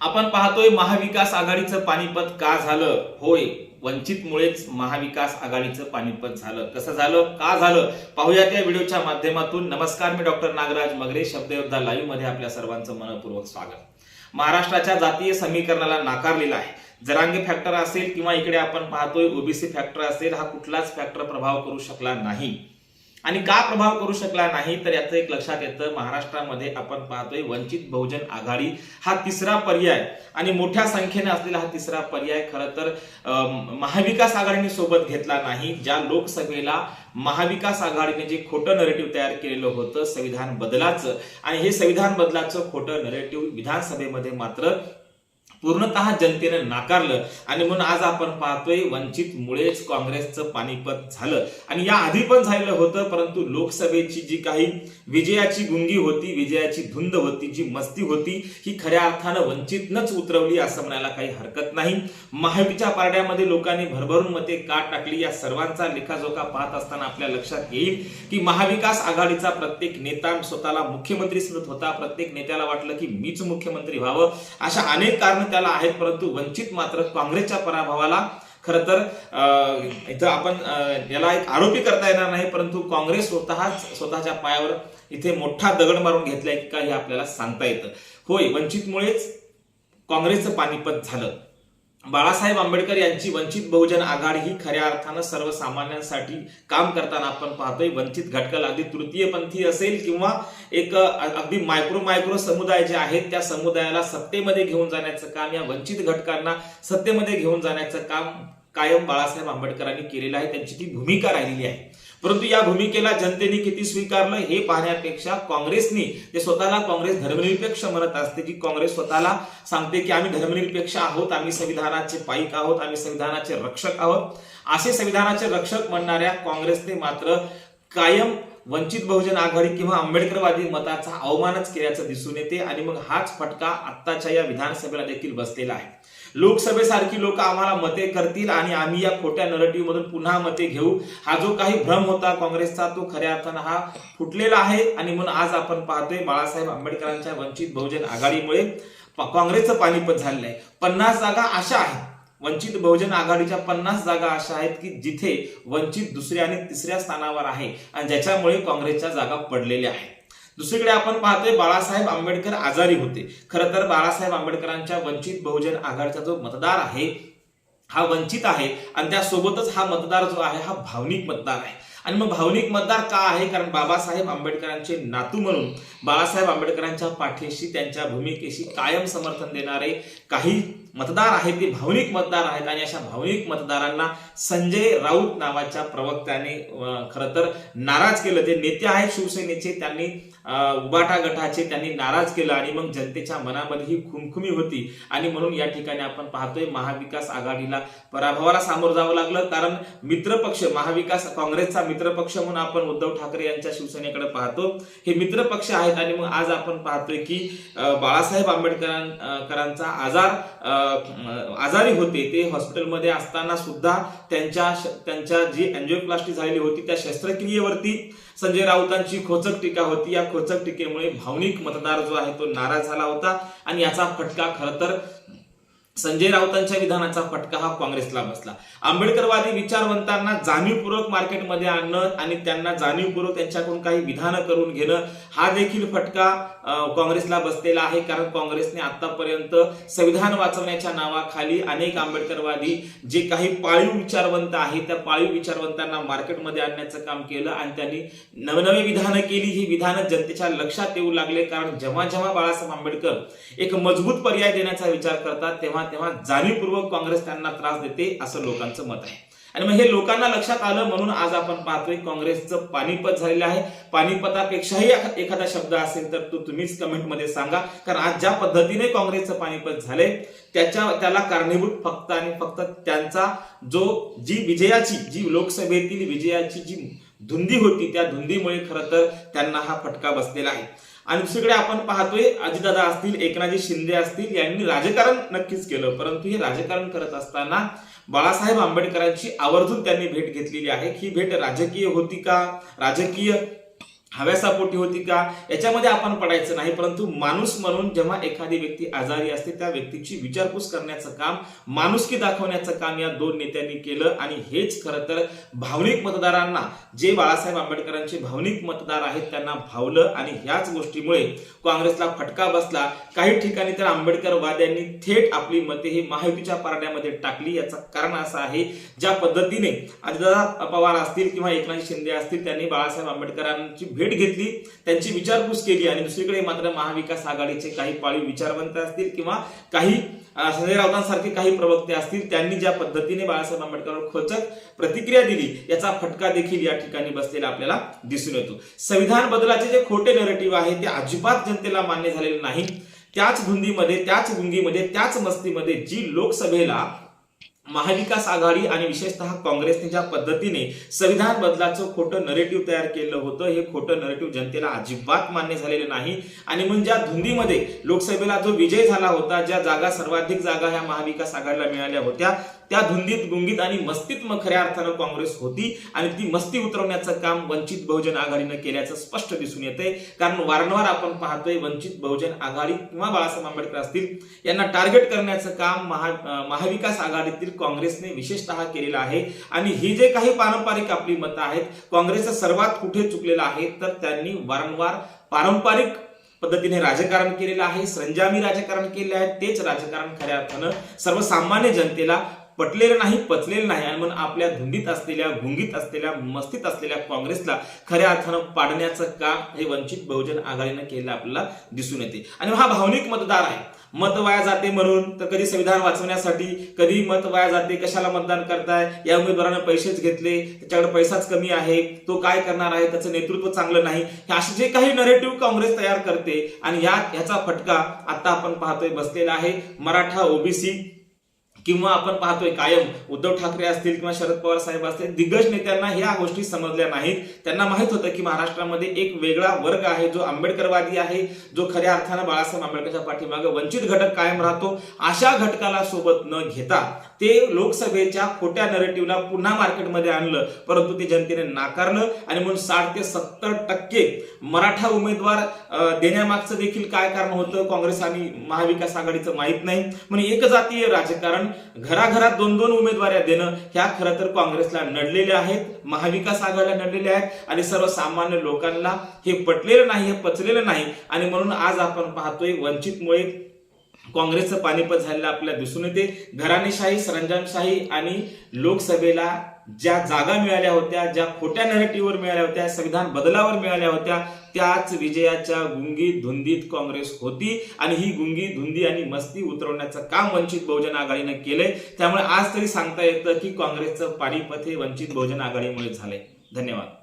आपण पाहतोय महाविकास आघाडीचं पानिपत का झालं? होय वंचितमुळेच महाविकास आघाडीचं पानिपत झालं. कसं झालं? का झालं? पाहूया त्या व्हिडिओच्या माध्यमातून. नमस्कार मी डॉक्टर नागराज मगरे शब्दयोद्धा लाईव्हमध्ये आपल्या सर्वांचं मनपूर्वक स्वागत. महाराष्ट्राच्या जातीय समीकरणाला नाकारलेला आहे. जरांगे फॅक्टर असेल किंवा इकडे आपण पाहतोय ओबीसी फॅक्टर असेल हा कुठलाच फॅक्टर प्रभाव करू शकला नाही. आणि का प्रभाव करू शकला नाही तर याचं एक लक्षात येतं. महाराष्ट्रामध्ये आपण पाहतोय वंचित बहुजन आघाडी हा तिसरा पर्याय. आणि मोठ्या संख्येने असलेला हा तिसरा पर्याय खरं तर महाविकास आघाडीने सोबत घेतला नाही. ज्या लोकसभेला महाविकास आघाडीने जे खोटं नरेटिव्ह तयार केलेलं होतं संविधान बदलाचं आणि हे संविधान बदलाचं खोटं नरेटिव्ह विधानसभेमध्ये मात्र पूर्णतः जनतेनं नाकारलं. आणि म्हणून आज आपण पाहतोय वंचित मुळेच काँग्रेसचं पानिपत झालं. आणि या आधी पण झालेलं होतं परंतु लोकसभेची जी काही विजयाची गुंगी होती विजयाची धुंद होती जी मस्ती होती ही खऱ्या अर्थानं वंचितनच उतरवली असं म्हणायला काही हरकत नाही. महायुतीच्या पारड्यामध्ये लोकांनी भरभरून मते का टाकली. या सर्वांचा लेखाजोखा पाहत असताना आपल्या लक्षात येईल की महाविकास आघाडीचा प्रत्येक नेता स्वतःला मुख्यमंत्री समजत होता. प्रत्येक नेत्याला वाटलं की मीच मुख्यमंत्री व्हावं. अशा अनेक कारण त्याला आहेत परंतु वंचित मात्र काँग्रेसच्या पराभवाला. खर तर अं, इथं आपण याला एक आरोपी करता येणार नाही परंतु काँग्रेस स्वतःच स्वतःच्या पायावर इथे मोठा दगड मारून घेतलाय का हे आपल्याला सांगता येतं. होय वंचितमुळेच काँग्रेसचं पानिपत झालं. बाळासाहेब आंबेडकर यांची वंचित बहुजन आघाडी ही खऱ्या अर्थानं सर्वसामान्यांसाठी काम करताना आपण पाहतोय. वंचित घटकाला अगदी तृतीयपंथी असेल किंवा एक अगदी मायक्रो मायक्रो समुदाय जे आहेत त्या समुदायाला सत्तेमध्ये घेऊन जाण्याचं काम या वंचित घटकांना सत्तेमध्ये घेऊन जाण्याचं काम कायम बाळासाहेब आंबेडकरांनी केलेलं आहे त्यांची ती भूमिका राहिलेली आहे. परंतु या भूमिकेला जनतेने किती स्वीकारलं हे पाहण्यापेक्षा काँग्रेसनी जे स्वतःला काँग्रेस धर्मनिरपेक्ष म्हणत असते जी काँग्रेस स्वतःला सांगते की आम्ही धर्मनिरपेक्ष आहोत आम्ही संविधानाचे पाईक आहोत आम्ही संविधानाचे रक्षक आहोत. असे संविधानाचे रक्षक म्हणणाऱ्या काँग्रेसने मात्र कायम वंचित बहुजन आघाडी किंवा आंबेडकरवादी मताचा अवमानच केल्याचं दिसून येते आणि मग हाच फटका आत्ताच्या या विधानसभेला देखील बसलेला आहे. लोकसभेसारखी लोक आम्हाला मते करतील आणि आम्ही या खोट्या नरेटिव्ह मधून पुन्हा मते घेऊ. हा जो काही भ्रम होता काँग्रेसचा तो खऱ्या अर्थानं हा फुटलेला आहे. आणि म्हणून आज आपण पाहतोय बाळासाहेब आंबेडकरांच्या वंचित बहुजन आघाडीमुळे काँग्रेसचं पाणीपत झालेलं आहे. पन्नास जागा अशा आहेत. वंचित बहुजन आघाडीच्या पन्नास जागा अशा आहेत की जिथे वंचित दुसऱ्या आणि तिसऱ्या स्थानावर आहे. आणि ज्याच्यामुळे काँग्रेसच्या जागा पडलेल्या आहेत. दुसरीकडे आपण पाहतोय बाळासाहेब आंबेडकर आजारी होते. खरं तर बाळासाहेब आंबेडकरांच्या वंचित बहुजन आघाडीचा जो मतदार आहे हा वंचित आहे आणि त्यासोबतच हा मतदार जो आहे हा भावनिक मतदार आहे. आणि मग भावनिक मतदार का आहे? कारण बाबासाहेब आंबेडकरांचे नातू म्हणून बाळासाहेब आंबेडकरांच्या पाठीशी त्यांच्या भूमिकेशी कायम समर्थन देणारे काही मतदार आहेत ते भावनिक मतदार आहेत आणि अशा भावनिक मतदारांना संजय राऊत नावाच्या प्रवक्त्याने खर खरं तर नाराज केलं. ते नेते आहेत शिवसेनेचे त्यांनी उबाटा गटाचे त्यांनी नाराज केलं आणि मग जनतेच्या मनामध्ये ही खुमखुमी होती. आणि म्हणून या ठिकाणी आपण पाहतोय महाविकास आघाडीला पराभवाला सामोरं जावं लागलं. कारण मित्रपक्ष महाविकास काँग्रेसचा मित्रपक्ष म्हणून आपण उद्धव ठाकरे यांच्या शिवसेनेकडे पाहतो. हे मित्रपक्ष आहेत आणि मग आज आपण पाहतोय की बाळासाहेब आंबेडकरांचा आजार आजारी होते. ते हॉस्पिटलमध्ये असताना सुद्धा त्यांच्या त्यांच्या जी अँजिओप्लास्टी झालेली होती त्या शस्त्रक्रियेवरती संजय राऊतांची खोचक टीका होती. या खोचक टीकेमुळे भावनिक मतदार जो आहे तो नाराज झाला होता. आणि याचा फटका खरं तर संजय राऊतांच्या विधानाचा फटका हा काँग्रेसला बसला. आंबेडकरवादी विचारवंतांना जाणीवपूर्वक मार्केटमध्ये आणणं आणि त्यांना जाणीवपूर्वक त्यांच्याकडून काही विधानं करून घेणं हा देखील फटका काँग्रेसला बसलेला आहे. कारण काँग्रेसने आतापर्यंत संविधान वाचवण्याच्या नावाखाली अनेक आंबेडकरवादी जे काही पाळीव विचारवंत आहेत त्या पाळीव विचारवंतांना मार्केटमध्ये आणण्याचं काम केलं आणि त्यांनी नवनवी विधानं केली. ही विधानं जनतेच्या लक्षात येऊ लागले. कारण जेव्हा जेव्हा बाळासाहेब आंबेडकर एक मजबूत पर्याय देण्याचा विचार करतात तेव्हा तेव्हा जाणीवपूर्वक काँग्रेस त्यांना त्रास देते असं लोकांचं मत आहे. आणि मग हे लोकांना लक्षात आलं म्हणून आज आपण पाहतोय काँग्रेसचं पानिपत झालेलं आहे. पानिपतापेक्षाही एखादा शब्द असेल तर तो तुम्हीच कमेंटमध्ये सांगा. कारण आज ज्या पद्धतीने काँग्रेसचं पानिपत झालंय त्याच्या त्याला कारणीभूत फक्त आणि फक्त त्यांचा जो जी विजयाची जी लोकसभेतील विजयाची जी धुंदी होती त्या धुंदीमुळे खरं तर त्यांना हा फटका बसलेला आहे. आणि दुसरीकडे आपण पाहतोय अजितदादा असतील एकनाथजी शिंदे असतील यांनी राजकारण नक्कीच केलं. परंतु हे राजकारण करत असताना बाळासाहेब आंबेडकरांची आवर्जून त्यांनी भेट घेतलेली आहे. ही भेट राजकीय होती का? राजकीय हव्यासापोटी होती का? याच्यामध्ये आपण पडायचं नाही परंतु माणूस म्हणून जेव्हा एखादी व्यक्ती आजारी असते त्या व्यक्तीची विचारपूस करण्याचं काम माणुसकी दाखवण्याचं काम या दोन नेत्यांनी केलं. आणि हेच खरं तर भावनिक मतदारांना जे बाळासाहेब आंबेडकरांचे भावनिक मतदार आहेत त्यांना भावलं. आणि ह्याच गोष्टीमुळे काँग्रेसला फटका बसला. काही ठिकाणी तर आंबेडकरवाद्यांनी थेट आपली मते ही महायुतीच्या पारड्यामध्ये टाकली. याचं कारण असं आहे ज्या पद्धतीने अजितदादा पवार असतील किंवा एकनाथ शिंदे असतील त्यांनी बाळासाहेब आंबेडकरांची भेट घेतली त्यांची विचारपूस केली आणि दुसरीकडे मात्र महाविकास आघाडीचे काही पाळीव विचारवंत असतील किंवा काही संजय राऊतांसारखे काही प्रवक्ते असतील त्यांनी ज्या पद्धतीने बाळासाहेब आंबेडकरांवर खोचक प्रतिक्रिया दिली याचा फटका देखील या ठिकाणी बसलेला आपल्याला दिसून येतो. संविधान बदलाचे जे खोटे नेरेटिव्ह आहे ते अजिबात जनतेला मान्य झालेले नाही. त्याच धुंदीमध्ये त्याच गुंगीमध्ये त्याच मस्तीमध्ये जी लोकसभेला महाविकास आघाडी आणि विशेषतः काँग्रेसने ज्या पद्धतीने संविधान बदलाचं खोटं नरेटिव्ह तयार केलं होतं हे खोटं नरेटिव्ह जनतेला अजिबात मान्य झालेलं नाही. आणि म्हणून ज्या धुंदीमध्ये लोकसभेला जो विजय झाला होता ज्या जागा सर्वाधिक जागा ह्या महाविकास आघाडीला मिळाल्या होत्या त्या धुंदीत गुंगीत आणि मस्तीत मग खऱ्या अर्थानं काँग्रेस होती आणि ती मस्ती उतरवण्याचं काम वंचित बहुजन आघाडीनं केल्याचं स्पष्ट दिसून येतंय. कारण वारंवार आपण पाहतोय वंचित बहुजन आघाडी किंवा बाळासाहेब आंबेडकर असतील यांना टार्गेट करण्याचं काम महा महाविकास आघाडीतील काँग्रेसने विशेषतः केलेला आहे. आणि ही जे काही पारंपरिक आपली मतं आहेत काँग्रेसचं सर्वात कुठे चुकलेलं आहे तर त्यांनी वारंवार पारंपरिक पद्धतीने राजकारण केलेलं आहे संजामी राजकारण केले आहे तेच राजकारण खऱ्या अर्थानं सर्वसामान्य जनतेला पटलेलं नाही पचलेलं नाही. आणि म्हणून आपल्या धुंदीत असलेल्या गुंगीत असलेल्या मस्तीत असलेल्या काँग्रेसला खऱ्या अर्थानं पाडण्याचं काम हे वंचित बहुजन आघाडीनं केलेलं आपल्याला दिसून येते. आणि हा भावनिक मतदार आहे. मत वाया जाते म्हणून तर कधी संविधान वाचवण्यासाठी कधी मत वाया जाते कशाला मतदान करताय या उमेदवारानं पैसेच घेतले त्याच्याकडे पैसाच कमी आहे तो काय करणार आहे त्याचं नेतृत्व चांगलं नाही हे असे जे काही नरेटिव्ह काँग्रेस तयार करते आणि या ह्याचा फटका आता आपण पाहतोय बसलेला आहे मराठा ओबीसी किंवा आपण पाहतोय कायम उद्धव ठाकरे असतील किंवा शरद पवार साहेब असतील दिग्गज नेत्यांना ह्या गोष्टी समजल्या नाहीत. त्यांना माहीत होतं की महाराष्ट्रामध्ये एक वेगळा वर्ग आहे जो आंबेडकरवादी आहे जो खऱ्या अर्थानं बाळासाहेब आंबेडकरच्या पाठीमागे वंचित घटक कायम राहतो. अशा घटकाला सोबत न घेता ते लोकसभेच्या खोट्या नरेटिव्हला पुन्हा मार्केटमध्ये आणलं. परंतु ते जनतेने नाकारलं आणि म्हणून साठ ते सत्तर टक्के मराठा उमेदवार देण्यामागचं देखील काय कारण होतं? काँग्रेस आणि महाविकास आघाडीचं माहीत नाही. म्हणून एक जातीय राजकारण घराघरात दोन दोन उमेदवाऱ्या देणं ह्या खरं तर काँग्रेसला नडलेल्या आहेत महाविकास आघाडीला नडलेल्या आहेत आणि सर्वसामान्य लोकांना हे पटलेलं नाही हे पचलेलं नाही. आणि म्हणून आज आपण पाहतोय वंचितमुळे काँग्रेसचं पानिपत झालेलं आपल्याला दिसून येते. घराणेशाही सरंजामशाही आणि लोकसभेला ज्या जागा मिळाल्या होत्या ज्या खोट्या नरेटिव्हवर मिळाल्या होत्या संविधान बदलावर मिळाल्या होत्या त्याच विजयाच्या गुंगीत धुंदीत काँग्रेस होती आणि ही गुंगी धुंदी आणि मस्ती उतरवण्याचं काम वंचित बहुजन आघाडीनं केलंय. त्यामुळे आज तरी सांगता येतं की काँग्रेसचं पानिपत हे वंचित बहुजन आघाडीमुळे झालंय. धन्यवाद.